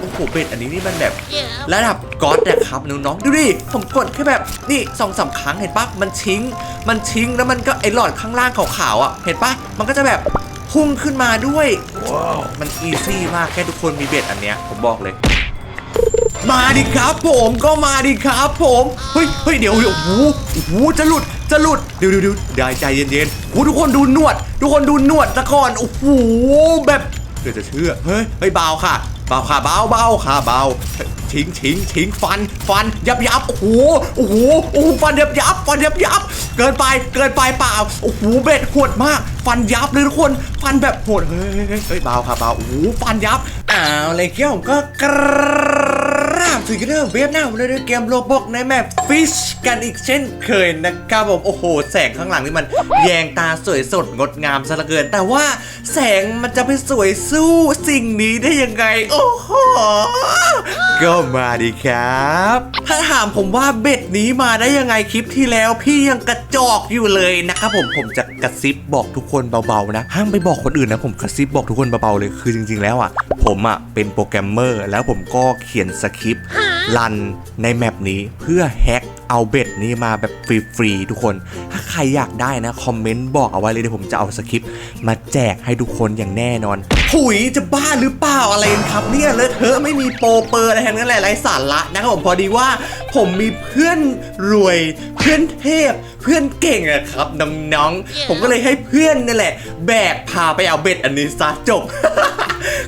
โอ้โหเบ็ดอันนี้นี่มันแบบระดับก๊อตนะครับน้องๆดูดิผมกดแค่แบบนี่สองสามครั้งเห็นปะมันชิงมันชิงแล้วมันก็ไอหลอดข้างล่างขาวๆอะเห็นปะมันก็จะแบบพุ่งขึ้นมาด้วยมันอีซี่มากแค่ทุกคนมีเบ็ดอันเนี้ยผมบอกเลย มาดิครับผมก็มาดิครับผมเฮ้ยเฮ้ยเดี๋ยวเดี๋ยวโอ้โหโอ้โหจะหลุดจะหลุดเดี๋ยวเดี๋ยวเดี๋ยวได้ใจเย็นๆโอ้โหทุกคนดูหนวด ทุกคนดูหนวดตะก่อนโอ้โหแบบเดี๋ยวจะเชื่อเฮ้ยเฮ้ยเบาค่ะ เบาค่ะเบาเบาค่ะเบาทิ้งทิ้งทิ้งฟันฟันยับยับโอ้โหโอ้โหโอ้โหฟันยับยับฟันยับยับเกินไปเกินไปเปล่าโอ้โหเบ็ดโหดมาก ฟันยับเลยทุกคน ฟันแบบโหดเฮ้ยเฮ้ยเฮ้ยเบาค่ะเบาโอ้โหฟันยับอ้าวอะไรเกี้ยวก็กร ครับถึงเรื่องเว็บหน้าผมเลยด้วยเกมโลบอกในแมปฟิชกันอีกเช่นเคยนะครับผมโอ้โห แสงข้างหลังนี่มันแยงตาสวยสดงดงามซะเหลือเกิน แต่ว่าแสงมันจะไปสวยสู้สิ่งนี้ได้ยังไง โอ้โหก็มาดีครับ ถ้าถามผมว่าเบ็ดนี้มาได้ยังไงคลิปที่แล้วพี่ยังกระจอกอยู่เลยนะครับผมผมจะกระซิบบอกทุกคนเบาๆนะห้ามไปบอกคนอื่นนะผมกระซิบบอกทุกคนเบาๆเลยคือจริง ๆ แล้วอะ ผมอะเป็นโปรแกรมเมอร์แล้วผมก็เขียนสคริปต์รันในแมปนี้เพื่อแฮ็ก เอาเบ็ดนี้มาแบบฟรีๆทุกคน ถ้าใครอยากได้นะ คอมเมนต์บอกเอาไว้เลยเดี๋ยวผมจะเอาสคริปต์มาแจกให้ทุกคนอย่างแน่นอนหุยจะบ้าหรือเปล่าอะไรกันครับเนี่ยเลอะเทอะไม่มีโปรเปอร์อะไรทั้งนั้นแหละไร้สาระนะครับผมพอดีว่า ผมมีเพื่อนรวย เพื่อนเทพ เพื่อนเก่งอะครับน้องๆผมก็เลยให้เพื่อนนี่แหละ แบกพาไปเอาเบ็ดอันนี้ซะจบ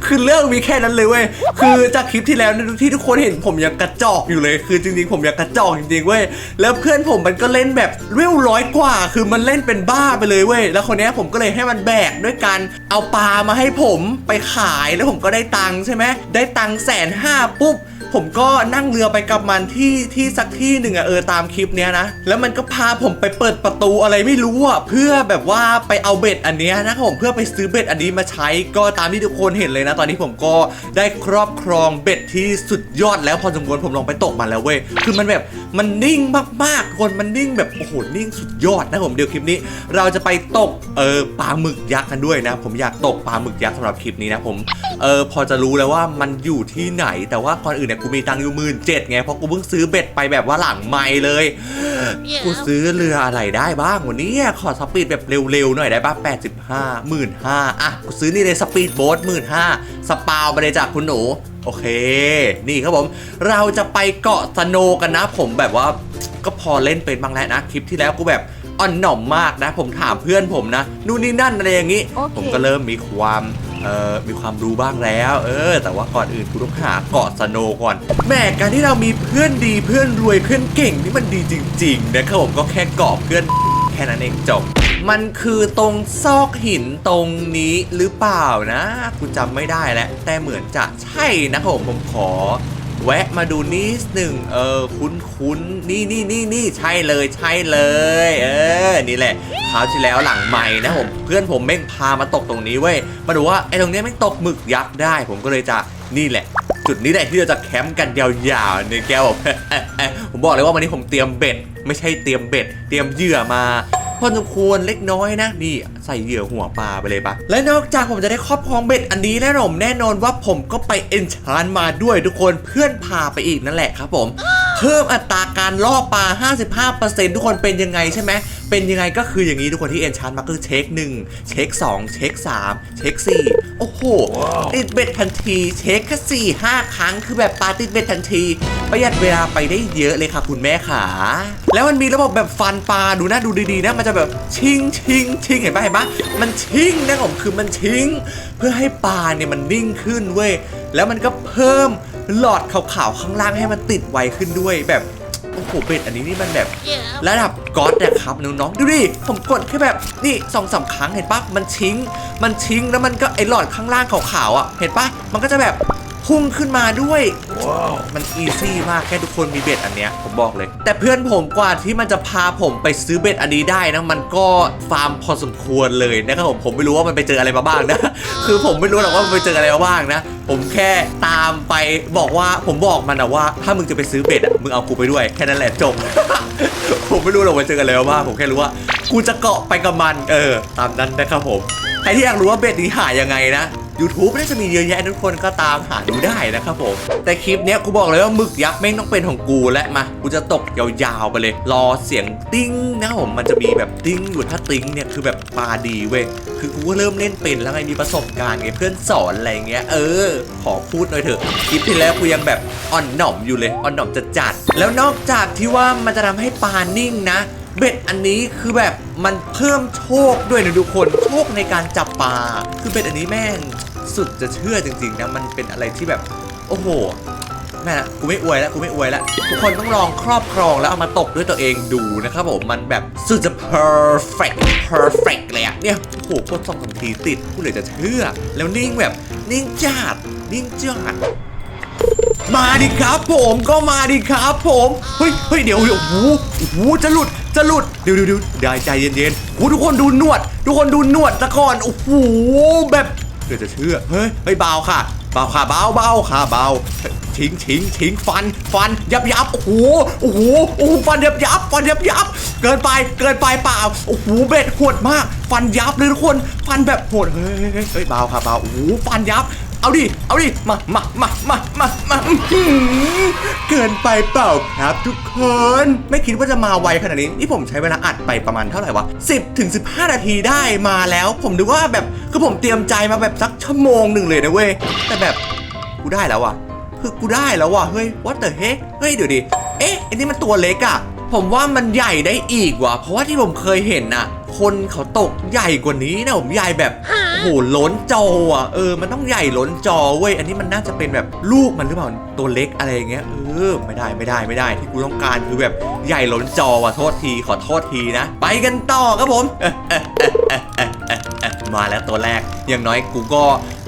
คือเรื่องมีแค่นั้นเลยเว้ย คือจากคลิปที่แล้วที่ทุกคนเห็นผมยังกระจอกอยู่เลย คือจริงๆ ผมยังกระจอกจริงๆเว้ยแล้วเพื่อนผมมันก็เล่นแบบเวร้อยกว่า คือมันเล่นเป็นบ้าไปเลยเว้ย แล้วคนนี้ผมก็เลยให้มันแบกด้วยการเอาปลามาให้ผมไปขายแล้วผมก็ได้ตังค์ใช่ไหมได้ตังค์แสนห้าปุ๊บผมก็นั่งเรือไปกับมันที่ที่สักที่หนึ่งอะเออตามคลิปเนี้ยนะ แล้วมันก็พาผมไปเปิดประตูอะไรไม่รู้อะเพื่อแบบว่าไปเอาเบ็ดอันเนี้ยนะครับผมเพื่อไปซื้อเบ็ดอันนี้มาใช้ก็ตามที่ทุกคนเห็นเลยนะ ตอนนี้ผมก็ได้ครอบครองเบ็ดที่สุดยอดแล้วพอสมควรผมลองไปตกมันแล้วเว้ยคือมันแบบ มันนิ่งมากๆ คนมันนิ่งแบบโอ้โหนิ่งสุดยอดนะผมเดี๋ยวคลิปนี้ เราจะไปตกเออปลาหมึกยักษ์กันด้วยนะ ผมอยากตกปลาหมึกยักษ์สำหรับคลิปนี้นะผมเออพอจะรู้แล้วว่ามันอยู่ที่ไหน แต่ว่าก่อนอื่นเนี่ยกูมีตังค์อยู่หมื่นเจ็ดไงเพราะกูเพิ่งซื้อเบ็ดไปแบบว่าหลังไม่เลย กูซื้อเรืออะไรได้บ้างวันนี้ขอสปีดแบบเร็วๆหน่อยได้ป่ะ85หมื่นห้าอะกูซื้อนี่เลยสปีดโบ๊ทหมื่นห้าสปาวไปเลยจากคุณหนู โอเค นี่ครับผม เราจะไปเกาะสโนกันนะ ผมแบบว่าก็พอเล่นเป็นบ้างแล้วนะคลิปที่แล้วกูแบบอ่อนหน่อมมากนะ ผมถามเพื่อนผมนะ นู่นนี่นั่นอะไรอย่างนี้โอเคผมก็เริ่มมีความ เอ่อมีความรู้บ้างแล้ว เออ แต่ว่าก่อนอื่นกูต้องหาเกาะสโนก่อนแหม่การที่เรามีเพื่อนดีเพื่อนรวยเพื่อนเก่งนี่มันดีจริงๆนะครับผมก็แค่เกาะเพื่อนแค่นั้นเองจบมันคือตรงซอกหินตรงนี้หรือเปล่านะกูจำไม่ได้แล้วแต่เหมือนจะใช่นะครับผมผมขอ แวะมาดูนิดหนึ่งเออคุ้นคุ้นนี่นี่นี่นี่ใช่เลยใช่เลย เออนี่แหละคราวที่แล้วหลังใหม่นะผมเพื่อนผมแม่งพามาตกตรงนี้เว้ยมาดูว่าไอ้ตรงนี้แม่งตกหมึกยักษ์ได้ ผมก็เลยจะนี่แหละ จุดนี้แหละที่เราจะแคมป์กันยาวๆในแก้วผมบอกเลยว่าวันนี้ผมเตรียมเบ็ด ไม่ใช่เตรียมเบ็ด เตรียมเหยื่อมา พอสมควรเล็กน้อยนะนี่ใส่เหยื่อหัวปลาไปเลยปะและนอกจากผมจะได้ครอบครองเบ็ดอันนี้แล้วผมแน่นอนว่าผมก็ไปเอนชานมาด้วยทุกคนเพื่อนพาไปอีกนั่นแหละครับผม เพิ่มอัตราการล่อปลา 55%ทุกคนเป็นยังไงใช่ไหม เป็นยังไงก็คืออย่างนี้ทุกคนที่เอนชานมาคือเช็ค1เช็ค2เช็ค3เช็ค4โอ้โห ติดเบ็ดทันทีเช็คแค่สี่ห้าครั้งคือแบบปลาติดเบ็ดทันที ประหยัดเวลาไปได้เยอะเลยค่ะคุณแม่ขา แล้วมันมีระบบแบบฟันปลาดูนะดูดีๆนะมันจะแบบชิงชิงชิงเห็นปะเห็นปะมันชิงนะผมคือมันชิง เพื่อให้ปลาเนี่ยมันนิ่งขึ้นเว้ยแล้วมันก็เพิ่มหลอดขาวๆข้างล่างให้มันติดไวขึ้นด้วยแบบโอ้โหเป็ดอันนี้นี่มันแบบ ระดับก๊อตนะครับน้องๆดูดิผมกดแค่แบบนี่สองสามครั้งเห็นปะมันชิงมันชิงแล้วมันก็ไอหลอดข้างล่างขาวๆอะเห็นปะมันก็จะแบบ พุ่งขึ้นมาด้วยมันอีซี่มากแค่ทุกคนมีเบ็ดอันเนี้ยผมบอกเลย แต่เพื่อนผมกว่าที่มันจะพาผมไปซื้อเบ็ดอันนี้ได้นะมันก็ฟาร์มพอสมควรเลยนะครับผมผมไม่รู้ว่ามันไปเจออะไรมาบ้างนะ คือผมไม่รู้หรอกว่ามันไปเจออะไรมาบ้างนะ ผมแค่ตามไปบอกว่าผมบอกมันนะว่า ถ้ามึงจะไปซื้อเบ็ดอะมึงเอากูไปด้วยแค่นั้นแหละจบผมไม่รู้หรอกว่าเจอกันอะไรมาบ้างผมแค่รู้ว่ากูจะเกาะไปกับมันเออ ตามนั้นนะครับผมใครที่อยากรู้ว่าเบ็ดนี้หายังไงนะ YouTube น่าจะมีเยอะแยะทุกคนก็ตามหาดูได้นะครับผม แต่คลิปเนี้ยกูบอกเลยว่าหมึกยักษ์แม่งต้องเป็นของกูและมา กูจะตกยาวๆไปเลย รอเสียงติ้งนะผมมันจะมีแบบติ้งอยู่ถ้าติ้งเนี่ยคือแบบปลาดีเว้ยคือกูก็เริ่มเล่นเป็นแล้วไงมีประสบการณ์ไงเพื่อนสอนอะไรเงี้ยเออ ขอพูดหน่อยเถอะคลิปที่แล้วกูยังแบบอ่อนหน่อมอยู่เลยอ่อนหน่อมจะจัด แล้วนอกจากที่ว่ามันจะทำให้ปลานิ่งนะ เบ็ดอันนี้คือแบบมันเพิ่มโชคด้วยนะทุกคนโชคในการจับปลาคือเบ็ดอันนี้แม่ง สุดจะเชื่อจริงๆนะมันเป็นอะไรที่แบบ โอ้โหแม่นะกูไม่อวยแล้วกูไม่อวยแล้วทุกคนต้องลองครอบครองแล้วเอามาตกด้วยตัวเองดูนะครับผมมันแบบสุดจะ perfect perfect เลยอะเนี่ยโอ้โหโคตรสองสามทีติดกูเลยจะเชื่อ แล้วนิ่งแบบนิ่งจัดนิ่งจัดมาดิครับผมก็มาดิครับผมเฮ้ยเฮ้ยเดี๋ยวเดี๋ยวโอ้โหโอ้โหจะหลุดจะหลุดเดี๋ยวเดี๋ยวเดี๋ยวได้ใจเย็นๆโอ้โหทุกคนดูหนวด ทุกคนดูหนวดตะก่อนโอ้โหแบบ เดี๋ยวจะเชื่อ เฮ้ยเฮ้ยเบาค่ะ เบาค่ะเบาเบาค่ะเบาทิ้งทิ้งทิ้งฟันฟันยับยับโอ้โหโอ้โหโอ้โหฟันยับยับฟันยับยับเกินไปเกินไปเปล่าโอ้โหเบ็ดหวดมาก ฟันยับเลยทุกคน ฟันแบบโหดเฮ้ยเฮ้ยเฮ้ยเบาค่ะเบาโอ้โหฟันยับ เอาดิ เอาดิ มา มา มา มา มามาเกินไปเปล่าครับทุกคน ไม่คิดว่าจะมาไวขนาดนี้ นี่ผมใช้เวลาอัดไปประมาณเท่าไหร่วะ 10ถึง15 นาทีได้มาแล้ว ผมนึกว่าแบบคือผมเตรียมใจมาแบบสักชั่วโมงหนึ่งเลยนะเว้ย แต่แบบกูได้แล้วอะคือกูได้แล้วอะเฮ้ย what the heck เฮ้ยเดี๋ยวดิ เอ๊ะอันนี้มันตัวเล็กอะผมว่ามันใหญ่ได้อีกว่ะ เพราะว่าที่ผมเคยเห็นน่ะ คนเขาตกใหญ่กว่านี้นะผมใหญ่แบบโอ้โหล้นจออะเออมันต้องใหญ่ล้นจอเว้ยอันนี้มันน่าจะเป็นแบบลูกมันหรือเปล่าตัวเล็กอะไรอย่างเงี้ยเออไม่ได้ไม่ได้ไม่ได้ที่กูต้องการคือแบบใหญ่ล้นจอว่ะโทษทีขอโทษทีนะ ไปกันต่อครับผมมาแล้วตัวแรก อย่างน้อยกูก็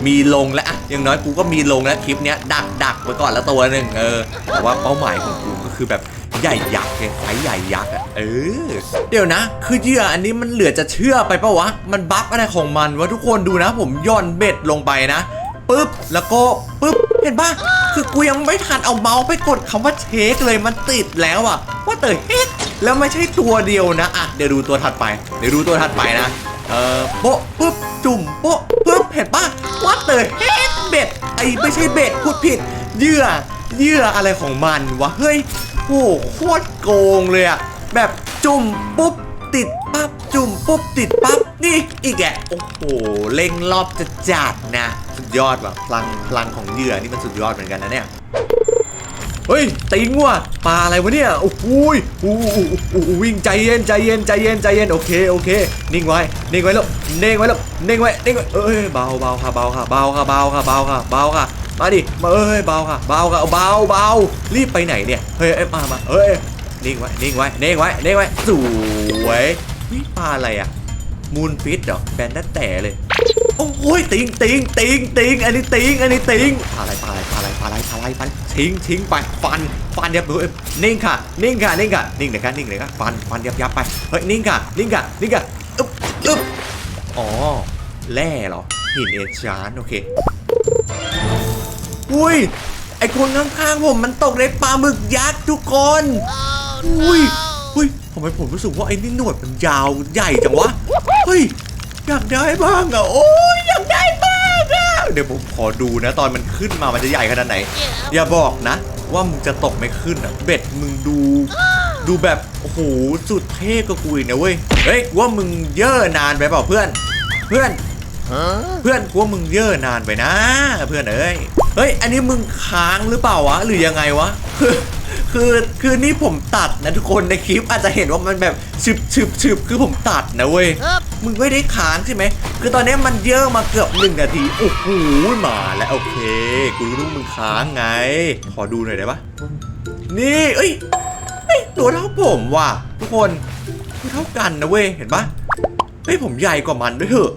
มีลงแล้วอะอย่างน้อยกูก็มีลงแล้วคลิปเนี้ยดักดักไว้ก่อนแล้วตัวหนึ่งเออแต่ว่าเป้าหมายของกูก็คือแบบ ใหญ่ยักษ์ไงไซส์ใหญ่ยักษ์อะเออ เดี๋ยวนะ คือเหยื่ออันนี้มันเหลือจะเชื่อไปปะวะ มันบัฟอะไรของมันวะทุกคนดูนะ ผมย่อนเบ็ดลงไปนะปึ๊บแล้วก็ปึ๊บเห็นปะคือกูยังไม่ทันเอาเมาส์ไปกดคำว่าเช็คเลยมันติดแล้วอะว่าเตอเฮ็ดแล้วไม่ใช่ตัวเดียวนะอะเดี๋ยวดูตัวถัดไป เดี๋ยวดูตัวถัดไปนะเออโป๊ะปึ๊บจุ่มโป๊ะปึ๊บเห็นปะว่าเตอเฮ็ดเบ็ดไอ้ไม่ใช่เบ็ดพูดผิดเหยื่อเหยื่ออะไรของมันวะเฮ้ย โหโคตรโกงเลยอะแบบจุ่มปุ๊บติดปั๊บจุ่มปุ๊บติดปั๊บนี่อีกแกโอ้โหเล็งรอบจะจัดนะ สุดยอดว่ะพลังพลังของเหยื่อนี่มันสุดยอดเหมือนกันนะเนี่ยเฮ้ยติงว่ะปลาอะไรวะเนี่ยโอ้โหยอู้อู้อู้อู้วิ่งใจเย็นใจเย็นใจเย็นใจเย็นโอเคโอเค นิ่งไว้นิ่งไว้แล้วนิ่งไว้แล้วนิ่งไว้นิ่งไว้เอ้ยเบาเบาค่ะเบาค่ะเบาค่ะเบาค่ะเบาค่ะเบาค่ะ มาดิ มาเอ้ยเบาค่ะ เบาค่ะเบาเบารีบไปไหนเนี่ย เฮ้ยเอ้มามาเอ้ยนิ่งไว้ นิ่งไว้ นิ่งไว้ นิ่งไว้ สวยนี่ปลาอะไรอะ มูนฟิตเหรอ แบนตั้แต่เลย โอ้ยติงติงติงติงอันนี้ติงอันนี้ติงปลาอะไรปลาอะไรปลาอะไรปลาอะไรปลาอะไรฟันทิ้งทิ้งไป ฟัน ฟันยับเอ้ยนิ่งค่ะ นิ่งค่ะ นิ่งค่ะ นิ่งเลยค่ะนิ่งเลยค่ะฟัน ฟันยับยับไป เฮ้ย นิ่งค่ะ นิ่งค่ะ นิ่งค่ะ อึ๊บอึ๊บอ๋อ แร่เหรอ หินเอชานโอเค อุ้ย ไอคนข้างๆผมมันตกในปลาหมึกยักษ์ทุกคน อุ้ยอุ้ยทำไมผมรู้สึกว่าไอ้นี่หนวดมันยาวใหญ่จังวะ เฮ้ย อยากได้บ้างอะโอ้ยอยากได้บ้างอะเดี๋ยวผมขอดูนะ ตอนมันขึ้นมามันจะใหญ่ขนาดไหน อย่าบอกนะ ว่ามึงจะตกไม่ขึ้นอะเบ็ดมึงดู ดูแบบโอ้โหสุดเท่ก็กูอีกนะเว้ย เฮ้ยว่ามึงเย่อนานไปเปล่าเพื่อน เพื่อน เพื่อนกูว่ามึงเย่อนานไปนะ เพื่อนเอ้ยเฮ้ย อันนี้มึงค้างหรือเปล่าวะ หรือยังไงวะ คือคือคือนี่ผมตัดนะทุกคนในคลิปอาจจะเห็นว่ามันแบบฉึบฉึบฉึบคือผมตัดนะเว้ยมึงไม่ได้ค้างใช่ไหมคือตอนนี้มันเยอะมาเกือบหนึ่งนาทีโอ้โหมาแล้วโอเค กูรู้ว่ามึงค้างไง ขอดูหน่อยได้ปะนี่เอ้ยเอ้ยตัวเท่าผมว่ะทุกคนตัวเท่ากันนะเว้ยเห็นปะเฮ้ยผมใหญ่กว่ามันด้วยเถอะ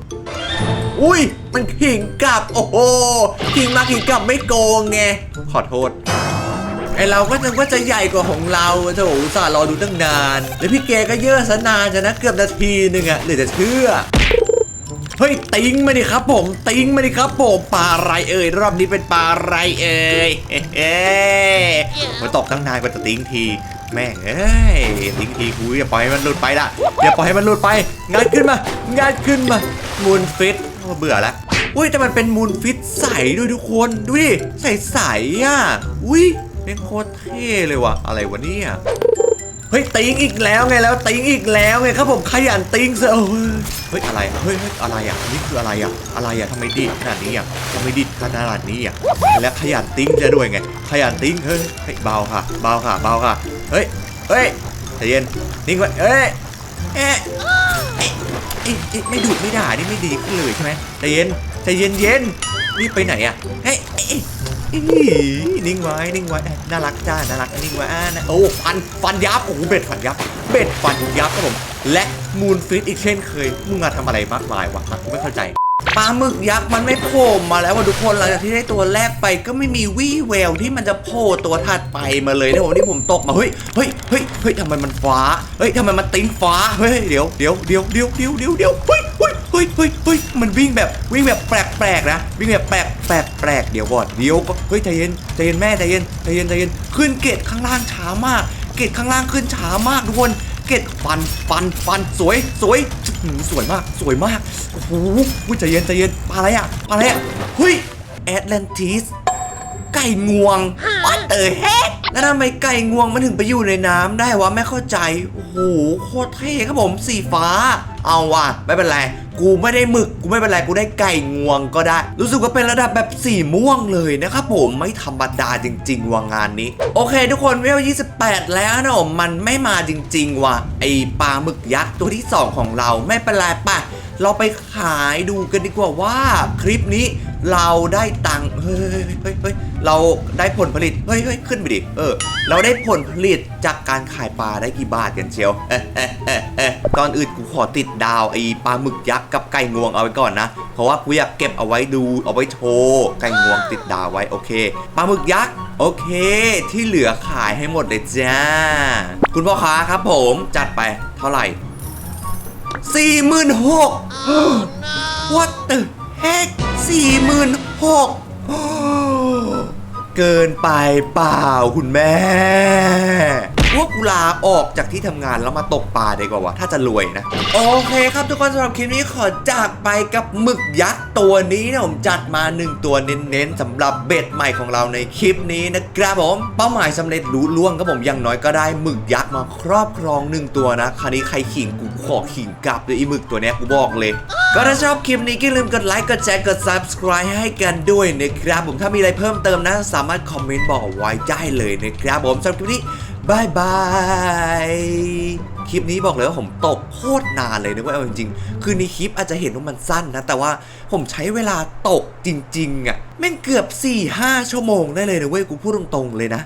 อุ้ย มันขิงกลับ โอ้โหขิงมาขิงกลับไม่โกงไง ขอโทษไอเราก็นึกว่าจะใหญ่กว่าของเราโถอุตส่าห์รอดูตั้งนาน แล้วพี่เกก็เยอะซะนานจะนะเกือบนาทีหนึ่งอะเหลือจะเชื่อ เฮ้ยติงมาดิครับผม ติงมาดิครับผมปลาอะไรเอ่ยรอบนี้เป็นปลาอะไรเอ่ยเฮ้เฮ้มาตกตั้งนานกว่าจะติงที แม่งเอ้ยติงทีกูอย่าปล่อยให้มันหลุดไปละอย่าปล่อยให้มันหลุดไปงัดขึ้นมางัดขึ้นมามูนฟิต เบื่อละอุ้ยแต่มันเป็นมูลฟิตใสด้วยทุกคนดูดิใสใสๆอะอุ้ยเป็นโคตรเท่เลยว่ะอะไรวะเนี่ยเฮ้ยติงอีกแล้วไงแล้วติงอีกแล้วไงครับผมขยันติงเสียเอเฮ้ยอะไรเฮ้ยเฮ้ยอะไรอะนี่คืออะไรอะอะไรอะทำไมดิขนาดนี้อะทำไมดิขนาดนี้อะแล้วขยันติงจะด้วยไงขยันติงเฮ้ยเฮ้ยเบาค่ะเบาค่ะเบาค่ะเฮ้ยเฮ้ยใจเย็นนิ่งไว้เอ้ยเอ๊ะ อ๊ะเอ๊ะเอ๊ะไม่ดูดไม่ด่านี่ไม่ดีขึ้นเลยใช่ไหมใจเย็นใจเย็นเย็นนี่ไปไหนอะเฮ้ยนิ่งไว้นิ่งไว้น่ารักจ้าน่ารักนิ่งไว้อ่านะโอ้ฟันฟันยับโอ้โหเบ็ดฟันยับ เบ็ดฟันยับครับผมและมูนฟิตอีกเช่นเคยมึงมาทำอะไรมากมายวะกูไม่เข้าใจ ปลาหมึกยักษ์มันไม่โผล่มาแล้วว่ะทุกคนหลังจากที่ได้ตัวแรกไปก็ไม่มีวี่แววที่มันจะโผล่ตัวถัดไปมาเลยนะผมที่ผมตกมาเฮ้ยเฮ้ยเฮ้ยเฮ้ยทำไมมันฟ้าเฮ้ยทำไมมันติ้งฟ้าเฮ้ยเดี๋ยวเดี๋ยวเดี๋ยวเดี๋ยวเดี๋ยวเดี๋ยวเดี๋ยวเฮ้ยเฮ้ยเฮ้ยเฮ้ยเฮ้ยมันวิ่งแบบวิ่งแบบแปลกแปลกๆนะ วิ่งแบบแปลกแปลกแปลกเดี๋ยวก่อนเดี๋ยวก็เฮ้ยใจเย็นใจเย็นแม่ใจเย็นใจเย็นใจเย็นขึ้นเกตข้างล่างช้ามาก เกตข้างล่างขึ้นช้ามากทุกคน เกตฟันฟันฟันสวยสวยหือสวยมากสวยมากโอ้โหใจเย็นใจเย็นปลาอะไรอะปลาอะไรอะเฮ้ยแอตแลนติส ไก่งวงวัดเตอร์เฮดแล้วทำไมไก่งวงมันถึงไปอยู่ในน้ำได้วะไม่เข้าใจ โอ้โหโคตรเท่ครับผมสีฟ้า เอาว่ะไม่เป็นไรกูไม่ได้หมึกกูไม่เป็นไรกูได้ไก่งวงก็ได้ รู้สึกว่าเป็นระดับแบบสีม่วงเลยนะครับผมไม่ธรรมดาจริง ๆว่างานนี้ โอเค ทุกคนเวล 28 แล้วนะผมมันไม่มาจริง ๆ ว่ะไอปลาหมึกยักษ์ตัวที่ 2 ของเราไม่เป็นไรป่ะ เราไปขายดูกันดีกว่าว่าคลิปนี้เราได้ตังค์เฮ้ยเฮ้ยเฮ้ยเราได้ผลผลิตเฮ้ยเฮ้ยขึ้นไปดิเออ เราได้ผลผลิตจากการขายปลาได้กี่บาทกันเชียวตอนอื่นกูขอติดดาวไอ้ปลาหมึกยักษ์กับไก่งวงเอาไว้ก่อนนะ เพราะว่ากูอยากเก็บเอาไว้ดูเอาไว้โชว์ไก่งวงติดดาวไว้โอเคปลาหมึกยักษ์โอเค ที่เหลือขายให้หมดเลยจ้า คุณพ่อค้าครับผมจัดไปเท่าไหร่ สี่หมื่นหก What the heck สี่หมื่นหกเกินไปเปล่าคุณแม่ พวกกูลาออกจากที่ทำงานแล้วมาตกปลาดีกว่าวะถ้าจะรวยนะ โอเคครับทุกคนสำหรับคลิปนี้ขอจากไปกับหมึกยักษ์ตัวนี้นะผมจัดมา 1 ตัวเน้นๆสำหรับเบ็ดใหม่ของเราในคลิปนี้นะครับผมเป้าหมายสำเร็จรู้ล่วงครับผมอย่างน้อยก็ได้หมึกยักษ์มาครอบครอง 1 ตัวนะคราวนี้ใครขิงกูขอขิงกลับเลยอีหมึกตัวเนี้ยกูบอกเลยก็ถ้าชอบคลิปนี้ก็อย่าลืมกดไลค์กดแชร์กด subscribe ให้กันด้วยนะครับผมถ้ามีอะไรเพิ่มเติมนะ สามารถคอมเมนต์บอกไว้ได้เลยนะครับผมสำหรับคลิปนี้ บายบาย คลิปนี้บอกเลยว่าผมตกโคตรนานเลยนะเว่าเอาจริงๆ คือในคลิปอาจจะเห็นว่ามันสั้นนะ แต่ว่าผมใช้เวลาตกจริง ๆอะ่ะแม่งเกือบ 4-5 ชั่วโมงได้เลยนะเว้ยกูพูดตรงๆเลยนะ